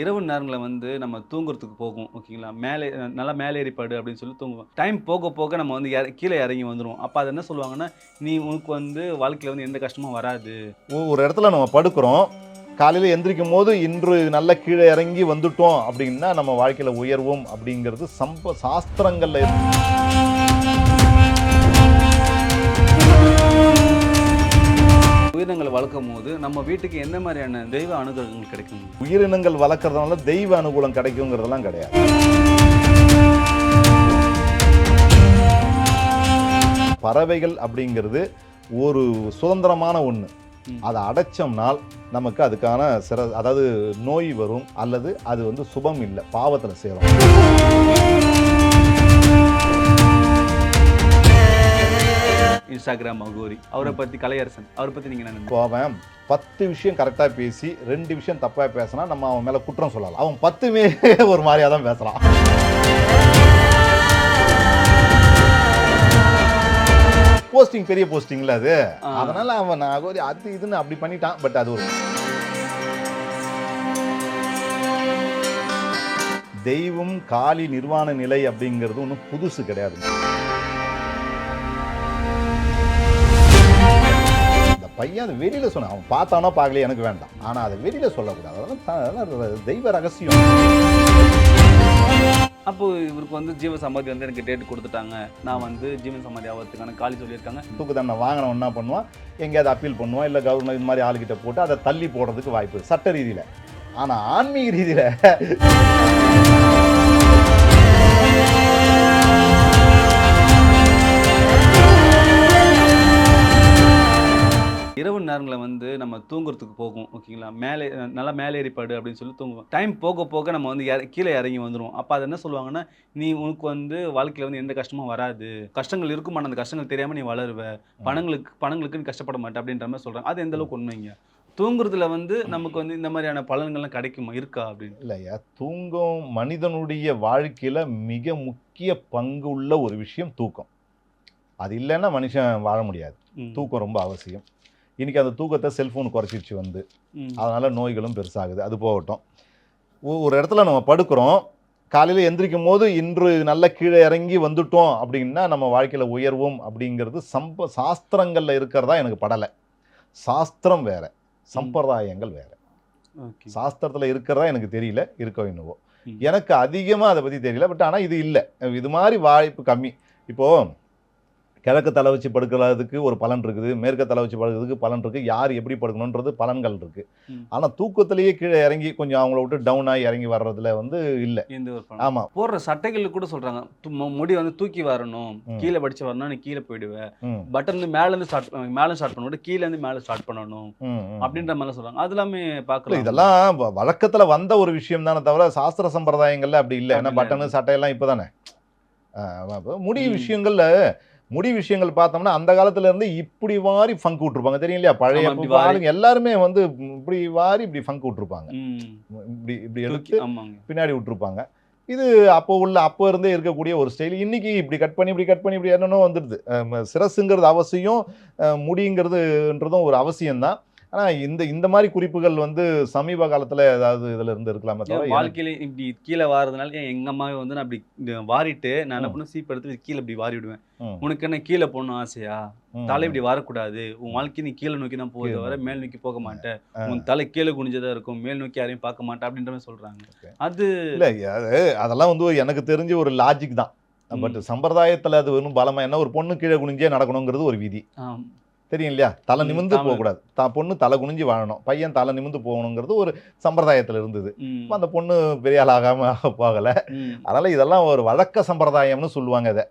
இரவு நேரங்களில் வந்து நம்ம தூங்குறதுக்கு போகும் ஓகேங்களா? மேலே நல்லா மேலே ஏறிப்பாடு அப்படின்னு சொல்லி தூங்குவோம். டைம் போக போக நம்ம வந்து இற- கீழே இறங்கி வந்துடும் அப்போ அது என்ன சொல்லுவாங்கன்னா நீ உனக்கு வந்து வாழ்க்கையில் வந்து எந்த கஷ்டமும் வராது. ஒரு இடத்துல நம்ம படுக்கிறோம். காலையில் எந்திரிக்கும் போது இன்று நல்ல கீழே இறங்கி வந்துட்டோம் அப்படின்னா நம்ம வாழ்க்கையில் உயர்வோம் அப்படிங்கிறது சம்ப சாஸ்திரங்களில் இருக்கு. உயிரினங்களை வளர்க்கும் போது நம்ம வீட்டுக்கு எந்த மாதிரியான தெய்வ அனுகிரகங்கள் கிடைக்கும்? உயிரினங்கள் வளர்க்குறதுனால தெய்வ அனுகூலம் கிடைக்குங்கிறதெல்லாம் கிடையாது. பறவைகள் அப்படிங்கிறது ஒரு சுதந்திரமான ஒன்று. அதை அடைச்சோம்னால் நமக்கு அதுக்கான சிற அதாவது நோய் வரும் அல்லது அது வந்து சுபம் இல்லை பாவத்தில் சேரும். இன்ஸ்டாகிராம் மகோரி அவரை பற்றி கலையரசன் அவரை பற்றி நீங்கள் என்ன அவன் பத்து விஷயம் கரெக்டாக பேசி ரெண்டு விஷயம் தப்பாக பேசினா நம்ம அவன் மேலே குற்றம் சொல்லலாம். அவன் பத்துமே ஒரு மாதிரியாக தான் பேசுகிறான் போஸ்டிங் பெரிய போஸ்டிங்ல அது. அதனால அவன் நான் ஒரு அது இதுன்னு அப்படி பண்ணிட்டான் பட் அது ஒரு தெய்வம் காலி நிர்வாண நிலை அப்படிங்கிறது ஒன்றும் புதுசு கிடையாது பையன் அது வெளியில சொன்னான். அவன் பார்த்தானோ பார்க்கலையே எனக்கு வேண்டாம். ஆனா அதை வெளியில சொல்லக்கூடாது. அதெல்லாம் தெய்வ ரகசியம். அப்போ இவருக்கு வந்து ஜீவ சமாதி வந்து எனக்கு டேட் கொடுத்துட்டாங்க. நான் வந்து ஜீவன் சமாதி ஆகிறதுக்கான காலி சொல்லியிருக்காங்க. தூக்கு தண்டனை வாங்கினவன் என்ன பண்ணுவான் எங்கேயாவது அப்பீல் பண்ணுவான் இல்லை கவர்மெண்ட் இது மாதிரி ஆளுகிட்ட போட்டு அதை தள்ளி போடுறதுக்கு வாய்ப்பு சட்ட ரீதியில். ஆனால் ஆன்மீக ரீதியில் இரவு நேரங்களில் வந்து நம்ம தூங்குறதுக்கு போகும் ஓகேங்களா? மேலே நல்லா மேலே ஏறிப்பாடு அப்படின்னு சொல்லி தூங்குவோம். டைம் போக போக நம்ம வந்து கீழே இறங்கி வந்துடும் அப்போ அது என்ன சொல்லுவாங்கன்னா நீ உனக்கு வந்து வாழ்க்கையில் வந்து எந்த கஷ்டமும் வராது. கஷ்டங்கள் இருக்கும் ஆனால் அந்த கஷ்டங்கள் தெரியாமல் நீ வளருவ. பணங்களுக்கு பணங்களுக்கு நீ கஷ்டப்பட மாட்டே அப்படின்ற மாதிரி சொல்கிறாங்க அது எந்த அளவுக்கு உண்மைங்க? தூங்குறதுல வந்து நமக்கு வந்து இந்த மாதிரியான பலன்கள்லாம் கிடைக்குமா? இருக்கா அப்படின்னு? இல்லையா? தூங்கும் மனிதனுடைய வாழ்க்கையில் மிக முக்கிய பங்கு உள்ள ஒரு விஷயம் தூக்கம். அது இல்லைன்னா மனுஷன் வாழ முடியாது. தூக்கம் ரொம்ப அவசியம். இன்னைக்கு அந்த தூக்கத்தை செல்ஃபோன் குறைச்சிருச்சு வந்து. அதனால நோய்களும் பெருசாகுது. அது போகட்டும். ஒரு இடத்துல நம்ம படுக்கிறோம். காலையில் எந்திரிக்கும் போது இன்று நல்ல கீழே இறங்கி வந்துட்டோம் அப்படின்னா நம்ம வாழ்க்கையில் உயர்வோம் அப்படிங்கிறது சம்ப சாஸ்திரங்களில் இருக்கிறதா எனக்கு படலை. சாஸ்திரம் வேற. சம்பிரதாயங்கள் வேற. சாஸ்திரத்தில் இருக்கிறதா எனக்கு தெரியல. இருக்கோ என்னவோ. எனக்கு அதிகமாக அதை பற்றி தெரியல. பட் ஆனால் இது இல்லை. இது மாதிரி வாய்ப்பு கம்மி. இப்போது கிழக்கு தலை வச்சு படுக்கிறதுக்கு ஒரு பலன் இருக்குது மேற்கு தலை வச்சு படுக்கிறதுக்கு பலன் இருக்குது யார் எப்படி படுக்கணுன்றது பலன்கள் இருக்குது. ஆனால் தூக்கத்திலேயே கீழே இறங்கி கொஞ்சம் அவங்கள விட்டு டவுன் ஆகி இறங்கி வர்றதுல வந்து இல்லை. ஆமாம் போடுற சட்டைகள் கூட மு- முடி வந்து தூக்கி வரணும். கீழே படிச்சு வரணும் நீ கீழே போயிடுவ. ம். பட்டன் வந்து மேல இருந்து ஸ்டார்ட் மேல ஸ்டார்ட் பண்ண கீழே இருந்து மேல ஸ்டார்ட் பண்ணணும். அப்படின்ற மாதிரி சொல்றாங்க. அது எல்லாமே பார்க்கலாம். இதெல்லாம் வழக்கத்துல வந்த ஒரு விஷயம் தானே தவிர சாஸ்திர சம்பிரதாயங்கள்ல அப்படி இல்லை. ஏன்னா பட்டனு சட்டையெல்லாம் இப்போதானே. முடி ம். விஷயங்கள்ல முடி விஷயங்கள் பார்த்தோம்னா அந்த காலத்துல இருந்து இப்படி வாரி ஃபங்க் விட்டுருப்பாங்க. தெரியும் இல்லையா பழைய. ஆளுங்க எல்லாருமே வந்து இப்படி வாரி இப்படி ஃபங்க் விட்டுருப்பாங்க. இப்படி இப்படி எடுத்து பின்னாடி விட்டுருப்பாங்க. இது அப்போ உள்ள அப்போ இருந்தே இருக்கக்கூடிய ஒரு ஸ்டைல். இன்னைக்கு இப்படி கட் பண்ணி இப்படி கட் பண்ணி இப்படி என்னென்னோ வந்துடுது. அஹ் சிரசுங்கிறது அவசியம் முடிங்கிறதுன்றதும் ஒரு அவசியம்தான். ஆனா இந்த இந்த மாதிரி குறிப்புகள் வந்து சமீப காலத்துல ஏதாவது இதுல இருந்து இருக்கலாமே தவிர வாழ்க்கையில இப்படி கீழே வாரதுனால என் எங்க அம்மாவே வந்து நான் அப்படி இந்த வாரிட்டு நான் என்ன பண்ண சீப் எடுத்து கீழே இப்படி வாரி விடுவேன். உனக்கு என்ன கீழே போகணும் ஆசையா? தலை இப்படி வரக்கூடாது. உன் வாழ்க்கை நீ கீழே நோக்கி தான் போகுது நோக்கி. மேல் நோக்கி போக மாட்டேன். உன் தலை கீழே குனிஞ்சதா இருக்கும். மேல் நோக்கி யாரையும் பார்க்க மாட்டேன் அப்படின்ற மாதிரி சொல்றாங்க. அது இல்ல அது அதெல்லாம் வந்து எனக்கு தெரிஞ்ச ஒரு லாஜிக் தான். பட் சம்பிரதாயத்துல அது ஒன்றும் பலமா என்ன ஒரு பொண்ணு கீழே குனிஞ்சே நடக்கணுங்கிறது ஒரு விதி. தெரியும் இல்லையா தலை நிமிந்து. போகக்கூடாது தான் பொண்ணு தலை குனிஞ்சு வாழணும் பையன் தலை நிமிந்து போகணுங்கிறது ஒரு சம்பிரதாயத்துல இருந்தது அந்த பொண்ணு பெரிய ஆள் ஆகாம போகல. அதனால இதெல்லாம் ஒரு வழக்க சம்பிரதாயம்னு சொல்லுவாங்க இதை.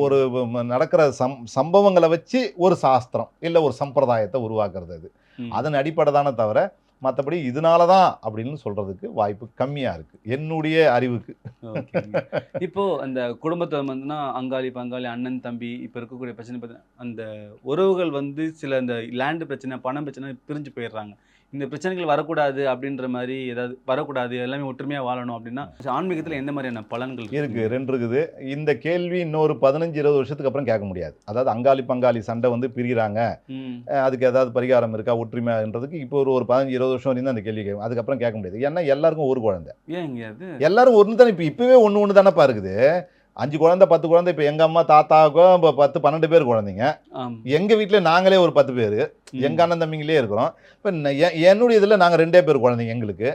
ஒரு ம- நடக்கிற சம் சம்பவங்களை வச்சு ஒரு சாஸ்திரம் இல்லை ஒரு சம்பிரதாயத்தை உருவாக்குறது அது. அதன் அடிப்படை தானே தவிர மற்றபடி இதனால தான் அப்படின்னு சொல்றதுக்கு வாய்ப்பு கம்மியா இருக்கு. என்னுடைய அறிவுக்கு. இப்போது இப்போ அந்த குடும்பத்துல வந்துன்னா அங்காளி பங்காளி அண்ணன் தம்பி இப்போ இருக்கக்கூடிய பிரச்சனை பார்த்தீங்கன்னா அந்த உறவுகள் வந்து சில இந்த லேண்டு பிரச்சனை பணம் பிரச்சனை பிரிஞ்சு போயிடுறாங்க. இந்த பிரச்சனைகள் வரக்கூடாது அப்படின்ற மாதிரி ஏதாவது வரக்கூடாது எல்லாமே ஒற்றுமையா வாழணும் அப்படின்னா ஆன்மீகத்துல எந்த மாதிரியான பலன்கள் இருக்கு? ரெண்டு இருக்குது. இந்த கேள்வி இன்னொரு பதினஞ்சு இருபது வருஷத்துக்கு அப்புறம் கேட்க முடியாது. அதாவது அங்காளி பங்காளி சண்டை வந்து பிரிகிறாங்க. அதுக்கு ஏதாவது பரிகாரம் இருக்கா ஒற்றுமைன்றதுக்கு இப்போ ஒரு ஒரு பதினஞ்சு இருபது வருஷம் வரையும் தான் அந்த கேள்வி கேட்கும். அதுக்கப்புறம் கேட்க முடியாது. ஏன்னா எல்லாருக்கும் ஒரு குழந்தை. ஏன் எல்லாரும் ஒன்று தானே இப்போ இப்போவே ஒன்று ஒன்று தானேப்பா இருக்குது. அஞ்சு குழந்தை பத்து குழந்தை இப்போ எங்கள் அம்மா தாத்தாவுக்கும் இப்போ பத்து பன்னெண்டு பேர் குழந்தைங்க. எங்கள் வீட்டில் நாங்களே ஒரு பத்து பேர். எங்கள் அண்ணன் தம்பிங்களே இருக்கிறோம். இப்போ என்னுடைய இதில் நாங்கள் ரெண்டே பேர் குழந்தைங்க எங்களுக்கு.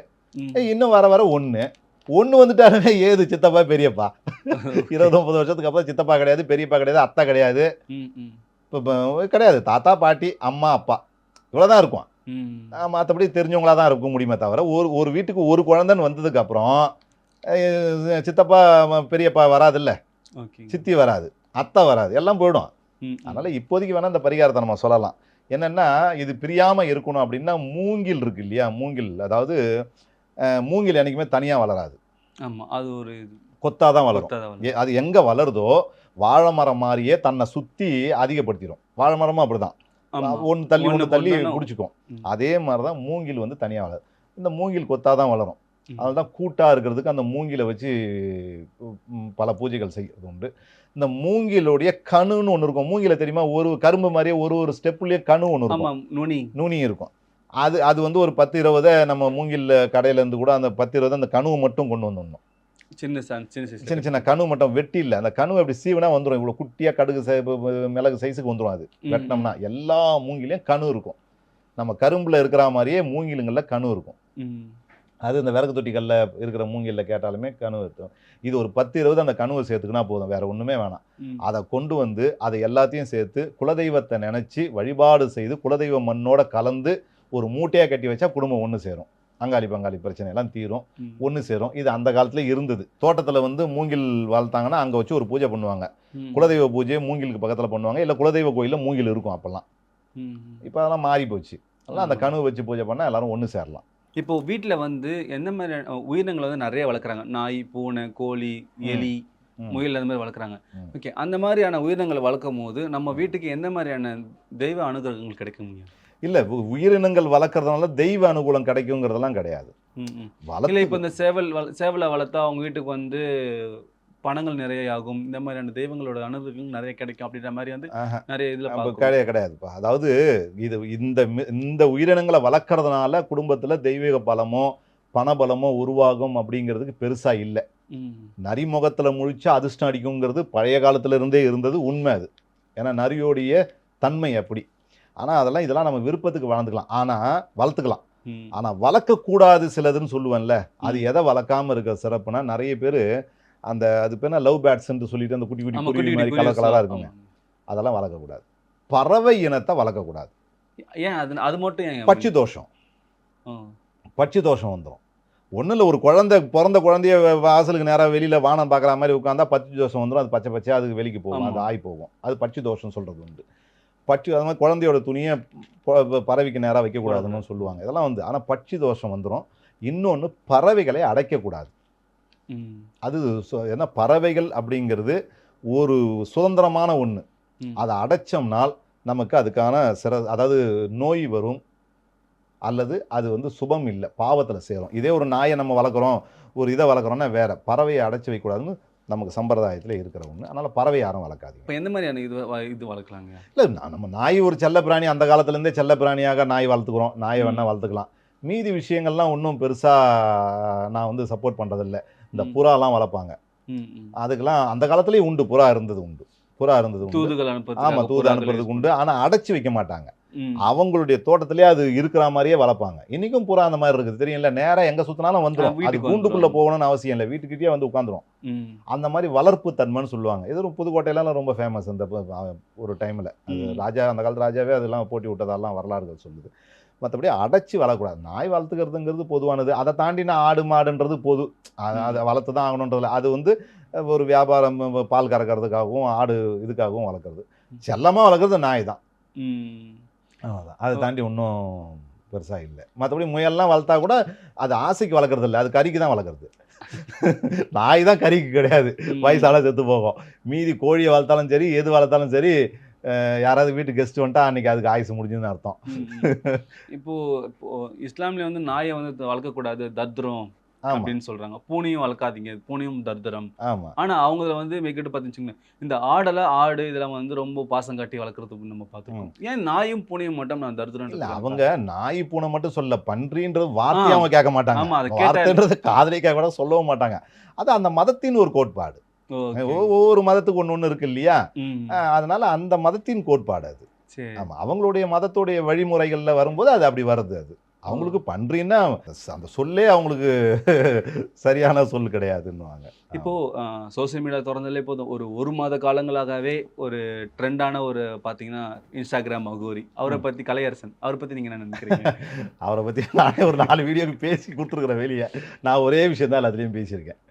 இன்னும் வர வர ஒன்று ஒன்று வந்துட்டாலுமே ஏது சித்தப்பா பெரியப்பா? இருபது முப்பது வருஷத்துக்கு அப்புறம் சித்தப்பா கிடையாது பெரியப்பா கிடையாது அத்தை கிடையாது. இப்போ கிடையாது. தாத்தா பாட்டி அம்மா அப்பா. இவ்வளோதான் இருக்கும். மற்றபடி தெரிஞ்சவங்களா தான் இருக்க முடியுமே தவிர ஒரு ஒரு வீட்டுக்கு ஒரு குழந்தைன்னு வந்ததுக்கப்புறம் சித்தப்பா பெரியப்பா வராதுல்ல? சித்தி வராது அத்தை வராது எல்லாம் போயிடும். அதனால் இப்போதைக்கு வேணால் இந்த பரிகாரத்தை நம்ம சொல்லலாம். என்னென்னா இது பிரியாமல் இருக்கணும் அப்படின்னா மூங்கில் இருக்கு இல்லையா? மூங்கில் அதாவது மூங்கில் என்றைக்குமே தனியாக வளராது. ஆமா அது ஒரு. கொத்தாக தான் வளரும். அது எங்கே வளருதோ வாழை மரம் மாதிரியே தன்னை சுற்றி அதிகப்படுத்திடும் வாழை மரமும் அப்படிதான். ஆமா. ஒன்று தள்ளி ஒன்று தள்ளி பிடிச்சிக்கும். அதே மாதிரி தான் மூங்கில் வந்து தனியாக வளரும். இந்த மூங்கில் கொத்தாக தான் வளரும். ம். அதனால தான் கூட்டாக இருக்கிறதுக்கு அந்த மூங்கிலை வச்சு பல பூஜைகள் செய்கிறது உண்டு. இந்த மூங்கிலுடைய கணுன்னு ஒன்று இருக்கும். மூங்கில தெரியுமா? ஒரு கரும்பு மாதிரியே ஒரு ஒரு ஸ்டெப்லேயே கணு ஒன்று இருக்கும். நுனி. நுனி இருக்கும். அது அது வந்து ஒரு பத்து இருபதை நம்ம மூங்கில் கடையிலேருந்து கூட அந்த பத்து இருபது அந்த கணுவை மட்டும் கொண்டு வந்துடணும். சின்ன சின்ன. சின்ன சின்ன கணு மட்டும் வெட்டி இல்லை. அந்த கணு அப்படி சீவனா வந்துடும் இவ்வளோ குட்டியாக கடுகு மிளகு சைஸுக்கு வந்துடும் அது. வெட்டினோம்னா எல்லா மூங்கிலையும் கணு இருக்கும். நம்ம கரும்பில் இருக்கிற மாதிரியே மூங்கிலுங்களில் கணு இருக்கும். அது இந்த விறகு தொட்டிகளில் இருக்கிற மூங்கிலில் கேட்டாலுமே கனவு இருக்கும் இது ஒரு பத்து இருபது அந்த கனவை சேர்த்துக்கினா போதும். வேற ஒன்றுமே வேணாம். அதை கொண்டு வந்து அதை எல்லாத்தையும் சேர்த்து குலதெய்வத்தை நினச்சி வழிபாடு செய்து குலதெய்வ மண்ணோட கலந்து ஒரு மூட்டையாக கட்டி வச்சா குடும்பம் ஒன்று சேரும். அங்காளி பங்காளி பிரச்சனை எல்லாம் தீரும். ஒன்று சேரும். இது அந்த காலத்தில் இருந்தது. தோட்டத்தில் வந்து மூங்கில் வளர்த்தாங்கன்னா அங்கே வச்சு ஒரு பூஜை பண்ணுவாங்க. குலதெய்வ பூஜையை மூங்கிலுக்கு பக்கத்தில் பண்ணுவாங்க. இல்லை குலதெய்வ கோயிலில் மூங்கில் இருக்கும் அப்போல்லாம். இப்போ அதெல்லாம் மாறி போச்சு அதெல்லாம் அந்த. கனவு வச்சு பூஜை பண்ணால் எல்லாரும் ஒன்று சேரலாம். இப்போ வீட்ல வந்து எந்த மாதிரி உயிரினங்களை வந்து நிறைய வளர்க்குறாங்க. நாய் பூனை கோழி எலி. முயல் அந்த மாதிரி வளர்க்குறாங்க. ஓகே. அந்த மாதிரியான உயிரினங்களை வளர்க்கும் போது நம்ம வீட்டுக்கு எந்த மாதிரியான தெய்வ அனுகிரகங்கள் கிடைக்கும் இல்லை உயிரினங்கள் வளர்க்குறதுனால தெய்வ அனுகூலம் கிடைக்குங்கிறதெல்லாம் கிடையாது. வளர்த்து இப்போ இந்த சேவல் வள சேவலை வளர்த்தா அவங்க வீட்டுக்கு வந்து பணங்கள் நிறைய ஆகும் இந்த மாதிரியான தெய்வங்களோட அனுகிரகங்கள் நிறைய கிடைக்கும் அப்படின்ற மாதிரி வந்து. நிறைய இதில் கிடையாது கிடையாதுப்பா. அதாவது இது இந்த இந்த உயிரினங்களை வளர்க்கறதுனால குடும்பத்துல தெய்வீக பலமோ பணபலமோ உருவாகும் அப்படிங்கிறதுக்கு பெருசா இல்லை. நரிமுகத்துல முழிச்சா அதிர்ஷ்டம் அடிக்குங்கிறது பழைய காலத்துல இருந்தே இருந்தது உண்மை அது. ஏன்னா நரியோடைய தன்மை அப்படி. ஆனா அதெல்லாம் இதெல்லாம் நம்ம விருப்பத்துக்கு வளர்ந்துக்கலாம். ஆனா வளர்த்துக்கலாம். ம். ஆனா வளர்க்கக்கூடாது சிலதுன்னு சொல்லுவேன்ல. அது. எதை வளர்க்காம இருக்க சிறப்புனா நிறைய பேர் அந்த அது பேர் லவ் பேட்ஸ்ன்னு சொல்லிட்டு அந்த குட்டி குட்டி குருவி குட்டி மாதிரி கலர் கலராக இருக்குங்க. அதெல்லாம் வளர்க்கக்கூடாது. பறவை இனத்தை வளர்க்கக்கூடாது. ஏன் அது அது மட்டும் பட்சி தோஷம். பட்சி தோஷம் வந்துடும் ஒன்றும் இல்லை ஒரு குழந்தை பிறந்த குழந்தைய வாசலுக்கு நேராக வெளியில் வானம் பார்க்குற மாதிரி உட்காந்தா பட்சி தோஷம் வந்துடும் அது பச்சை பச்சையாக அதுக்கு வெளிக்கு போகும். அது ஆய் போகும். அது பட்சி தோஷம் சொல்கிறது உண்டு. பட்சி அது மாதிரி குழந்தையோட துணியை பறவைக்கு நேராக வைக்கக்கூடாதுன்னு சொல்லுவாங்க. இதெல்லாம் வந்து ஆனால் பட்சி தோஷம் வந்துடும் இன்னொன்று பறவைகளை அடைக்கக்கூடாது. அது ஏன்னா பறவைகள் அப்படிங்கிறது ஒரு சுதந்திரமான ஒன்று. அதை அடைச்சோம்னால் நமக்கு அதுக்கான சிற அதாவது நோய் வரும் அல்லது அது வந்து சுபம் இல்லை பாவத்தில் சேரும். இதே ஒரு நாயை நம்ம வளர்க்குறோம் ஒரு இதை வளர்க்குறோம்னா வேற பறவையை அடைச்சி வைக்கக்கூடாதுன்னு நமக்கு சம்பிரதாயத்தில் இருக்கிற ஒன்று அதனால் பறவை யாரும் வளர்க்காதீங்க. இப்போ எந்த மாதிரியான இது இது வளர்க்கலாங்க? இல்லை நம்ம நாய் ஒரு செல்ல பிராணி அந்த காலத்துலேருந்தே செல்ல பிராணியாக நாய் வளர்த்துக்கிறோம். நாயை. வேணால் வளர்த்துக்கலாம். மீதி விஷயங்கள்லாம் ஒன்றும் பெருசாக நான் வந்து சப்போர்ட் பண்ணுறதில்ல இந்த. புறாலாம் வளர்ப்பாங்க. அதுக்கெல்லாம் அந்த காலத்துலேயும் உண்டு புறா இருந்தது உண்டு. புறா இருந்தது உண்டு. அனுப்புறது ஆமாம் தூது அனுப்புறதுக்கு உண்டு. ஆனால் அடைச்சி வைக்க மாட்டாங்க. அவங்களுடைய தோட்டத்திலே அது இருக்கிற மாதிரியே வளர்ப்பாங்க. இன்னைக்கும் புறா அந்த மாதிரி இருக்குது. தெரியும்ல நேரா எங்க சுத்தினாலும் வந்துடும் அது கூண்டுக்குள்ள. போகணும்னு அவசியம் இல்லை. வீட்டுக்கிட்டே வந்து உட்காந்துரும். அந்த மாதிரி வளர்ப்பு தன்மைன்னு சொல்லுவாங்க. இது ஒரு புதுக்கோட்டையிலாம் ரொம்ப ஃபேமஸ் அ- ஒரு டைம்ல. ராஜா அந்த காலத்து ராஜாவே அதெல்லாம் போட்டி விட்டதெல்லாம் வரலாறுகள் சொல்லுது. மற்றபடி அடைச்சி வளரக்கூடாது. நாய் வளர்த்துக்கிறதுங்கிறது பொதுவானது. அதை தாண்டி நான் ஆடு மாடுன்றது பொது. அதை வளர்த்து தான் ஆகணுன்றதுல. அது வந்து ஒரு வியாபாரம் பால் கறக்கிறதுக்காகவும் ஆடு இதுக்காகவும் வளர்க்குறது. செல்லமாக வளர்க்குறது நாய் தான். அவ்வளோதான் அதை தாண்டி ஒன்றும் பெருசாக இல்லை. மற்றபடி முயல்லாம் வளர்த்தா கூட அது ஆசைக்கு வளர்க்குறது இல்லை. அது கறிக்கு தான் வளர்க்குறது. நாய் தான் கறிக்கு கிடையாது. வயசால செத்து போகும். மீதி கோழியை வளர்த்தாலும் சரி எது வளர்த்தாலும் சரி யாராவது வீட்டு கெஸ்ட் வந்துட்டா அன்னைக்கு அதுக்கு ஆயுசு முடிஞ்சுன்னு அர்த்தம். இப்போ இஸ்லாம்ல வந்து நாயை வந்து வளர்க்கக்கூடாது தத்ரம் அப்படின்னு சொல்றாங்க. பூனையும் வளர்க்காதீங்க பூனையும் தர்தரம் ஆனா அவங்கள வந்து மெக்கிட்டு பார்த்துச்சுங்க இந்த ஆடெல்லாம் ஆடு இதெல்லாம் வந்து ரொம்ப பாசம் காட்டி வளர்க்குறது நம்ம பார்த்துருக்கோம் ஏன் நாயும் பூனையும் மட்டும் நான் தர்தரம் இல்ல அவங்க நாய் பூனை மட்டும் சொல்ல பன்றின்றது வார்த்தையை அவங்க கேட்க மாட்டாங்க. வார்த்தைன்றது காதலே கேட்க கூட சொல்லவும் மாட்டாங்க. அது அந்த மதத்தின் ஒரு கோட்பாடு. ஒவ்வொரு மதத்துக்கு ஒண்ணு ஒண்ணு இருக்கு இல்லையா? அதனால அந்த மதத்தின் கோட்பாடு அது. சரி. ஆமா அவங்களுடைய மதத்துடைய வழிமுறைகள்ல வரும்போது அது அப்படி வருது அது. அவங்களுக்கு பன்றின்னா அந்த சொல்லே அவங்களுக்கு சரியான சொல் கிடையாதுன்னுவாங்க. இப்போ சோசியல் மீடியா திறந்தாலே போதும். ஒரு ஒரு மாத காலங்களாகவே ஒரு ட்ரெண்டான ஒரு பாத்தீங்கன்னா இன்ஸ்டாகிராம் அகோரி அவரை. பத்தி கலையரசன் அவரை பத்தி நீங்க என்ன நினைக்கிறீங்க? அவரை பத்தி நானே ஒரு நாலு வீடியோக்கு பேசி கொடுத்துருக்குறேன் வெளியே. நான் ஒரே விஷயம் தான் எல்லாத்துலேயும் பேசியிருக்கேன்.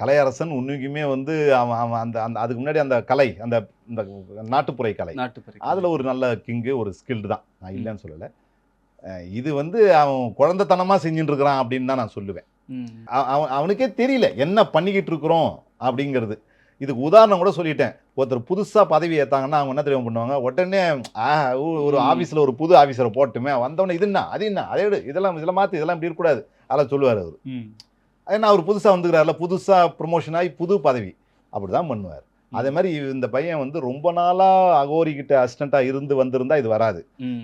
கலையரசன் உண்மைக்குமே வந்து அவன் அவன் அந்த அந்த அதுக்கு முன்னாடி அந்த கலை அந்த இந்த நாட்டுப்புற கலை. நாட்டுப்பறி அதில் ஒரு நல்ல கிங்கு ஒரு ஸ்கில்டு தான். நான் இல்லைன்னு சொல்லலை. இது வந்து அவன் குழந்தைத்தனமாக செஞ்சுட்டு இருக்கிறான் அப்படின்னு தான் நான் சொல்லுவேன். அவன் அவனுக்கே தெரியல என்ன பண்ணிக்கிட்டு இருக்கிறோம் அப்படிங்கிறது. இதுக்கு உதாரணம் கூட சொல்லிட்டேன். ஒருத்தர் புதுசாக பதவி ஏற்றாங்கன்னா அவங்க என்ன தெரியும் பண்ணுவாங்க? உடனே ஒரு. ஆஃபீஸில் ஒரு புது ஆஃபீஸரை போட்டுமே வந்தவொடனே இது என்ன அது என்ன அதே இதெல்லாம் இதெல்லாம் மாற்றி இதெல்லாம் இப்படி இருக்கக்கூடாது அதெல்லாம் சொல்லுவார் அவர். ஏன்னா அவர் புதுசாக வந்துக்கிறாருல புதுசாக ப்ரொமோஷன் ஆகி புது பதவி. அப்படி தான் பண்ணுவார் அதே மாதிரி இந்த பையன் வந்து ரொம்ப நாளாக அகோரி கிட்ட அசிஸ்டண்ட்டாக இருந்து வந்திருந்தா இது வராது.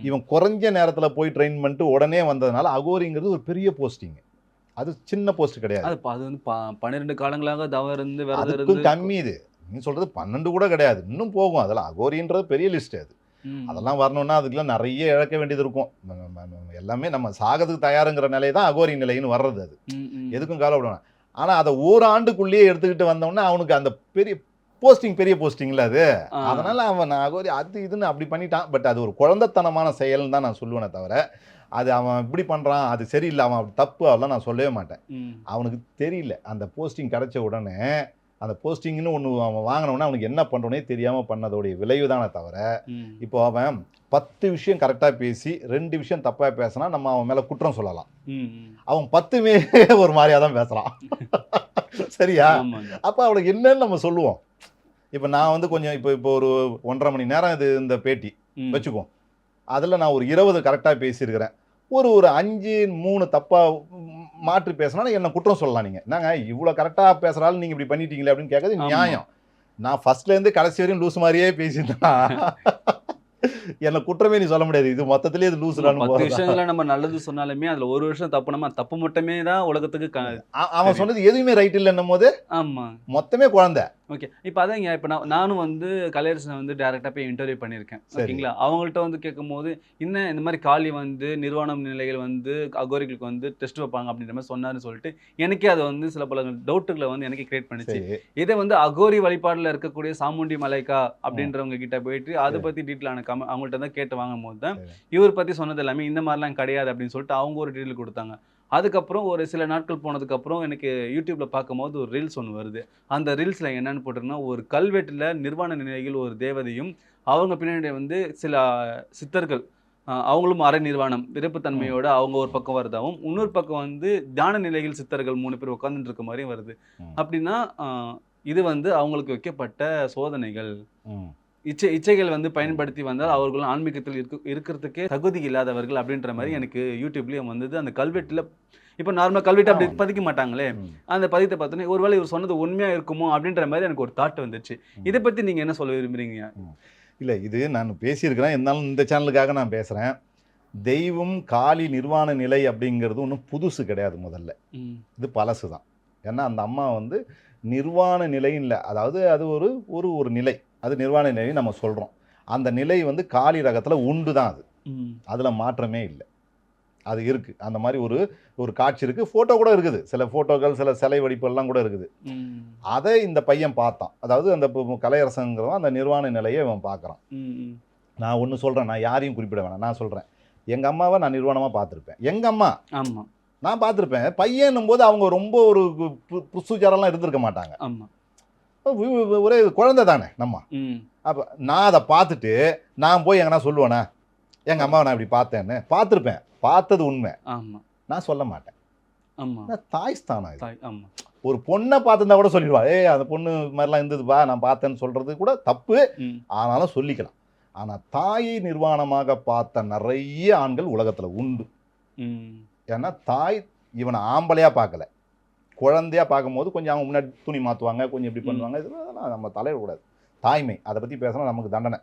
இவன் குறைஞ்ச நேரத்தில் போய் ட்ரெயின் பண்ணிட்டு உடனே வந்ததுனால அகோரிங்கிறது ஒரு பெரிய போஸ்டிங் அது சின்ன போஸ்ட் கிடையாது. அது வந்து பன்னிரெண்டு காலங்களாக தவம் இருந்து கம்மி இது. நீ சொல்றது பன்னெண்டு கூட கிடையாது. இன்னும் போகும். அதெல்லாம் அகோரின்றது பெரிய லிஸ்ட் அது. அதெல்லாம் வரணும்னா அதுக்கெல்லாம் நிறைய இழக்க வேண்டியது இருக்கும். எல்லாமே நம்ம சாகிறதுக்கு தயாருங்கிற நிலை தான் அகோரி நிலைன்னு வர்றது அது. எதுக்கும் கவலைப்படணும் ஆனா அதை ஓராண்டுக்குள்ளேயே எடுத்துக்கிட்டு வந்தோம்னா அவனுக்கு அந்த பெரிய போஸ்டிங் பெரிய போஸ்டிங்ல அது. அதனால அவன் அகோரி அது இதுன்னு அப்படி பண்ணிட்டான். பட் அது ஒரு குழந்தைத்தனமான செயல்னு தான் நான் சொல்லுவேனே தவிர அது அவன் இப்படி பண்றான் அது சரியில்லை அவன் அப்படி தப்பு அதெல்லாம் நான் சொல்லவே மாட்டேன். அவனுக்கு தெரியல. அந்த போஸ்டிங் கிடைச்ச உடனே அந்த போஸ்டிங்னு ஒன்று அவன் வாங்கினோடனே அவனுக்கு என்ன பண்ணுறோனே தெரியாமல் பண்ணதோடைய விளைவு தானே தவிர. இப்போ அவன் பத்து விஷயம் கரெக்டாக பேசி ரெண்டு விஷயம் தப்பாக பேசினா நம்ம அவன் மேலே குற்றம் சொல்லலாம். அவன் பத்துமே ஒரு மாதிரியாக தான் பேசுகிறான் சரியா. அப்போ அவனுக்கு என்னன்னு நம்ம சொல்லுவோம் இப்போ நான் வந்து கொஞ்சம் இப்போ இப்போ ஒரு ஒன்றரை மணி நேரம் இது இந்த பேட்டி. வச்சுக்குவோம் அதில் நான் ஒரு இருபது கரெக்டாக பேசியிருக்கிறேன் ஒரு ஒரு அஞ்சு மூணு தப்பாக மாற்றி பேசினா என்ன குற்றம் சொல்லலாம் நீங்கள் என்னங்க இவ்வளோ கரெக்டாக பேசுகிறாலும் நீங்கள் இப்படி பண்ணிட்டீங்களே அப்படின்னு கேட்கறது. நியாயம். நான் ஃபர்ஸ்ட்லேருந்து கடைசி வரையும் லூஸ் மாதிரியே பேசியிருந்தேன்? என்ன குற்றமே நீ சொல்ல முடியாது. இது மொத்தத்திலே இது லூசுலான்னு பத்து விஷயங்கள நம்ம நல்லது சொன்னாலுமே அதுல ஒரு விஷயம் தப்பு நம்ம தப்பு மட்டுமே தான் உலகத்துக்கு அவன். சொன்னது எதுவுமே ரைட் இல்லைன்னும் போது ஆமா. மொத்தமே குழந்தை. ஓகே இப்போ அதாங்க இப்போ நான் நானும் வந்து கலையரசனை வந்து டேரெக்டாக போய் இன்டர்வியூ பண்ணியிருக்கேன். ஓகேங்களா அவங்கள்ட்ட வந்து கேட்கும்போது என்ன இந்த மாதிரி காளி வந்து நிர்வாணம் நிலைகள் வந்து அகோரிகளுக்கு வந்து டெஸ்ட் வைப்பாங்க அப்படின்ற மாதிரி சொன்னாருன்னு சொல்லிட்டு எனக்கே அது வந்து சில பல டவுட்டுகளை வந்து எனக்கு கிரியேட் பண்ணிச்சு. இதை வந்து அகோரி வழிபாடுல இருக்கக்கூடிய சாமுண்டி மலைக்கா அப்படின்றவங்க கிட்ட போயிட்டு அதை பத்தி டீட்டெயிலான கம அவங்கள்ட்ட தான் கேட்டு வாங்கும் போது தான். இவர் பத்தி சொன்னது எல்லாமே இந்த மாதிரிலாம் கிடையாது அப்படின்னு சொல்லிட்டு அவங்க ஒரு டீட்டெயில் கொடுத்தாங்க. அதுக்கப்புறம் ஒரு சில நாட்கள் போனதுக்கப்புறம் எனக்கு யூடியூப்ல பார்க்கும்போது ஒரு ரீல்ஸ் ஒன்று வருது அந்த ரீல்ஸ்ல என்னன்னு போட்டிருக்குன்னா ஒரு கல்வெட்டுல நிர்வாண நிலையில் ஒரு தேவதையும் அவங்க பின்னாடி வந்து சில சித்தர்கள் அவங்களும் அரை நிர்வாணம் விருப்பத்தன்மையோட அவங்க ஒரு பக்கம் வருதாவும் இன்னொரு பக்கம் வந்து தியான நிலையில் சித்தர்கள் மூணு பேர் உட்காந்துட்டு இருக்க மாதிரியும் வருது. அப்படின்னா இது வந்து அவங்களுக்கு வைக்கப்பட்ட சோதனைகள். இச்சை இச்சைகள் வந்து பயன்படுத்தி வந்தால் அவர்களும் ஆன்மீகத்தில் இருக்கு இருக்கிறதுக்கே தகுதி இல்லாதவர்கள் அப்படின்ற மாதிரி. எனக்கு யூடியூப்லேயும் வந்தது. அந்த கல்வெட்டில் இப்போ நார்மலாக கல்வெட்டு அப்படி. பதிக்க மாட்டாங்களே. அந்த பதித்தை பார்த்தோன்னே ஒருவேளை இவர் சொன்னது உண்மையா இருக்குமோ அப்படின்ற மாதிரி எனக்கு ஒரு தாட் வந்துச்சு. இதை பத்தி நீங்க என்ன சொல்ல விரும்புறீங்க? இல்லை இது நான் பேசியிருக்கிறேன். இருந்தாலும் இந்த சேனலுக்காக நான் பேசுகிறேன் தெய்வம் காளி நிர்வாண நிலை அப்படிங்கிறது ஒன்றும் புதுசு கிடையாது முதல்ல. இது பழசு தான் ஏன்னா அந்த அம்மா வந்து நிர்வாண நிலையும் இல்லை. அதாவது அது ஒரு ஒரு ஒரு நிலை. அது நிர்வாண நிலை நம்ம சொல்கிறோம் அந்த நிலை வந்து காளி ரகத்தில் உண்டு தான் அது. அதில் மாற்றமே இல்லை. அது இருக்குது அந்த மாதிரி ஒரு ஒரு காட்சி இருக்குது ஃபோட்டோ கூட இருக்குது. சில ஃபோட்டோக்கள் சில சிலை வடிப்பெல்லாம் கூட இருக்குது. அதை இந்த பையன் பார்த்தான். அதாவது அந்த கலையரசங்கிறவன் அந்த நிர்வாண நிலையை அவன் பார்க்குறான். நான் ஒன்று சொல்கிறேன் நான் யாரையும் குறிப்பிட வேணாம். நான் சொல்கிறேன் எங்கள் அம்மாவை நான் நிர்வாணமாக பார்த்துருப்பேன். எங்கள் அம்மா? ஆமா. நான் பார்த்துருப்பேன். பையனும் போது அவங்க ரொம்ப ஒரு புசுச்சாரெல்லாம் இருந்திருக்க மாட்டாங்க. ஆமா. வி- வி- ஒரே குழந்தை தானே நம்ம. அப்போ நான் அதை பார்த்துட்டு நான் போய் எங்கன்னா சொல்லுவேனா? எங்கள் அம்மாவை நான் இப்படி பார்த்தேன்னு பார்த்துருப்பேன். பார்த்தது உண்மை. நான் சொல்ல மாட்டேன். தாய் ஸ்தானம் ஒரு பொண்ணை பார்த்துருந்தா கூட சொல்லிடுவா ஏய் அந்த பொண்ணு மாதிரிலாம் இருந்ததுப்பா நான் பார்த்தேன்னு சொல்றது கூட தப்பு. ஆனாலும் சொல்லிக்கலாம். ஆனால் தாயை நிர்வாணமாக பார்த்த நிறைய ஆண்கள் உலகத்தில் உண்டு. ஏன்னா தாய் இவனை ஆம்பளையா பார்க்கல. குழந்தையா பார்க்கும்போது கொஞ்சம் அவங்க முன்னாடி துணி மாற்றுவாங்க கொஞ்சம் இப்படி. பண்ணுவாங்க இதெல்லாம் நம்ம தலையிடக்கூடாது தாய்மை அதை பற்றி பேசினா நமக்கு தண்டனை.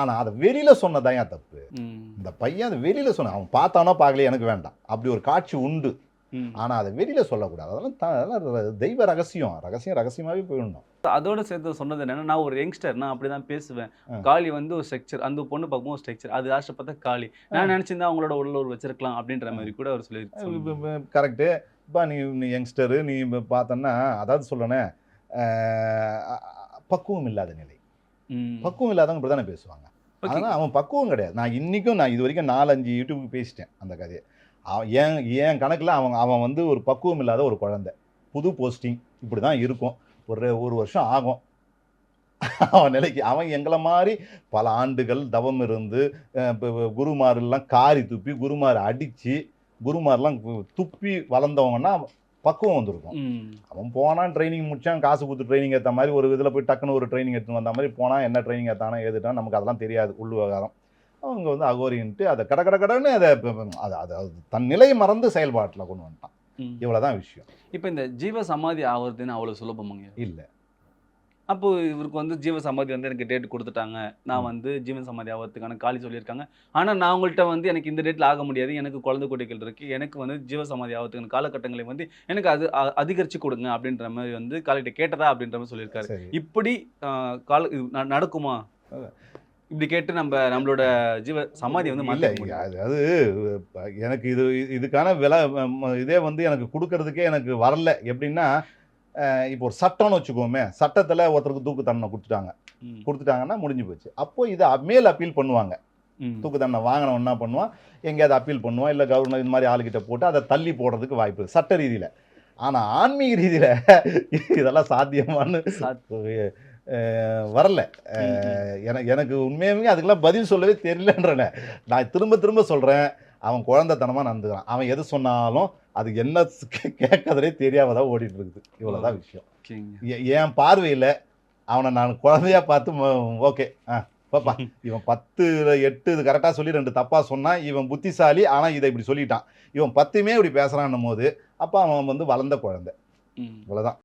ஆனால் அதை வெளியில் சொன்னதான் தப்பு. இந்த பையன் அதை வெளியில் சொன்ன அவன் பார்த்தானோ பார்க்கலையே எனக்கு வேண்டாம் அப்படி ஒரு காட்சி உண்டு. ஆனால் அதை வெளியில் சொல்லக்கூடாது. அதெல்லாம் அதெல்லாம் தெய்வ ரகசியம். ரகசியம் ரகசியமாகவே போயிடணும். அதோட சேர்த்து சொன்னது என்னன்னா நான் ஒரு யங்ஸ்டர் நான் அப்படிதான் பேசுவேன். காளி வந்து ஒரு ஸ்ட்ரக்சர் அந்த பொண்ணு பார்க்கும்போது ஒரு ஸ்ட்ரக்சர் அது லாஸ்ட் பார்த்தா காளி. நான் நினைச்சிருந்தா அவங்களோட உள்ள ஒரு வச்சிருக்கலாம் அப்படின்ற மாதிரி கூட அவர் சொல்லி கரெக்டு இப்போ நீ நீ யங்ஸ்டரு நீ பார்த்தன்னா அதாவது சொல்லணே பக்குவம் இல்லாத நிலை. பக்குவம் இல்லாதவங்க இப்படி தானே பேசுவாங்க அதனால் அவன் பக்குவம் கிடையாது. நான் இன்றைக்கும் நான் இது வரைக்கும் நாலஞ்சு யூடியூப் பேசிட்டேன் அந்த கதையை. என் என் கணக்கில் அவன் அவன் வந்து ஒரு பக்குவம் இல்லாத ஒரு குழந்தை. புது போஸ்டிங் இப்படி தான் இருக்கும். ஒரு ஒரு வருஷம் ஆகும். அவன் நிலைக்கு அவன் எங்களை மாதிரி பல ஆண்டுகள் தவம் இருந்து குருமாரெல்லாம் காரி துப்பி குருமார் அடித்து குருமாரெல்லாம் துப்பி வளர்ந்தவங்கன்னா பக்குவம் வந்திருக்கும். அவன் போனான் ட்ரைனிங் முடிச்சான் காசு கொடுத்து ட்ரைனிங் ஏற்ற மாதிரி ஒரு இதில் போய் டக்குன்னு ஒரு ட்ரைனிங் எடுத்துன்னு வந்த மாதிரி போனால் என்ன ட்ரைனிங் ஏற்றானோ ஏதுட்டான் நமக்கு அதெல்லாம் தெரியாது உள் விவகாரம் அவங்க வந்து அகோரின்ட்டு அதை கட கட கடன்னு அதை அதை அதை அது தன் நிலையை மறந்து செயல்பாட்டில் கொண்டு வந்துட்டான். இவ்வளோதான் விஷயம். இப்போ இந்த ஜீவ சமாதி ஆகுறதுன்னு அவ்வளவு சுலபமாங்க. இல்லை. அப்போ இவருக்கு வந்து ஜீவ சமாதி வந்து எனக்கு டேட் கொடுத்துட்டாங்க. நான் வந்து ஜீவன் சமாதி ஆகிறதுக்கான காலி சொல்லியிருக்காங்க. ஆனால் நான் உங்கள்கிட்ட வந்து எனக்கு இந்த டேட்டில் ஆக முடியாது. எனக்கு குழந்தை குட்டிகள் இருக்கு. எனக்கு வந்து ஜீவ சமாதி ஆகிறதுக்கான காலகட்டங்களை வந்து எனக்கு அது அ- அதிகரிச்சு கொடுங்க அப்படின்ற மாதிரி வந்து காலிட்ட கேட்டதா அப்படின்ற மாதிரி சொல்லியிருக்காரு. இப்படி கால நடக்குமா? இப்படி கேட்டு நம்ம நம்மளோட ஜீவ சமாதி வந்து இல்லை அது எனக்கு இது இதுக்கான விலை இதே வந்து எனக்கு கொடுக்கறதுக்கே எனக்கு வரல. எப்படின்னா இப்போ ஒரு சட்டம்னு வச்சுக்கோமே சட்டத்தில் ஒருத்தருக்கு தூக்கு தண்டனை கொடுத்துட்டாங்க. கொடுத்துட்டாங்கன்னா முடிஞ்சு போச்சு. அப்போ இதை மேல் அப்பீல் பண்ணுவாங்க. தூக்கு தண்டனை வாங்கினவன் என்ன பண்ணுவான்? எங்கேயாவது அப்பீல் பண்ணுவான் இல்லை கவர்னர் இந்த மாதிரி ஆளுகிட்ட போட்டு அதை தள்ளி போடுறதுக்கு வாய்ப்பு சட்ட ரீதியில். ஆனால் ஆன்மீக ரீதியில் இதெல்லாம் சாத்தியமான்னு சாத்- அஹ், வரல. எனக்கு எனக்கு உண்மையுமே அதுக்கெல்லாம் பதில் சொல்லவே தெரியலன்றன. நான் திரும்ப திரும்ப சொல்கிறேன் அவன் குழந்தைத்தனமாக நடந்துக்கிறான். அவன் எது சொன்னாலும் அது என்ன கேட்கறதே தெரியாம தான் ஓடிட்டு இருக்குது இவ்வளோதான் விஷயம் என் பார்வையில் அவனை நான் குழந்தையா பார்த்து ஓகே. ஆ பாப்பா. இவன் பத்து எட்டு இது கரெக்டாக சொல்லி ரெண்டு தப்பாக சொன்னான் இவன் புத்திசாலி. ஆனால் இதை இப்படி சொல்லிட்டான். இவன் பத்துமே இப்படி பேசுகிறான்னும் போது அப்போ அவன் வந்து வளர்ந்த குழந்தை. இவ்வளோதான்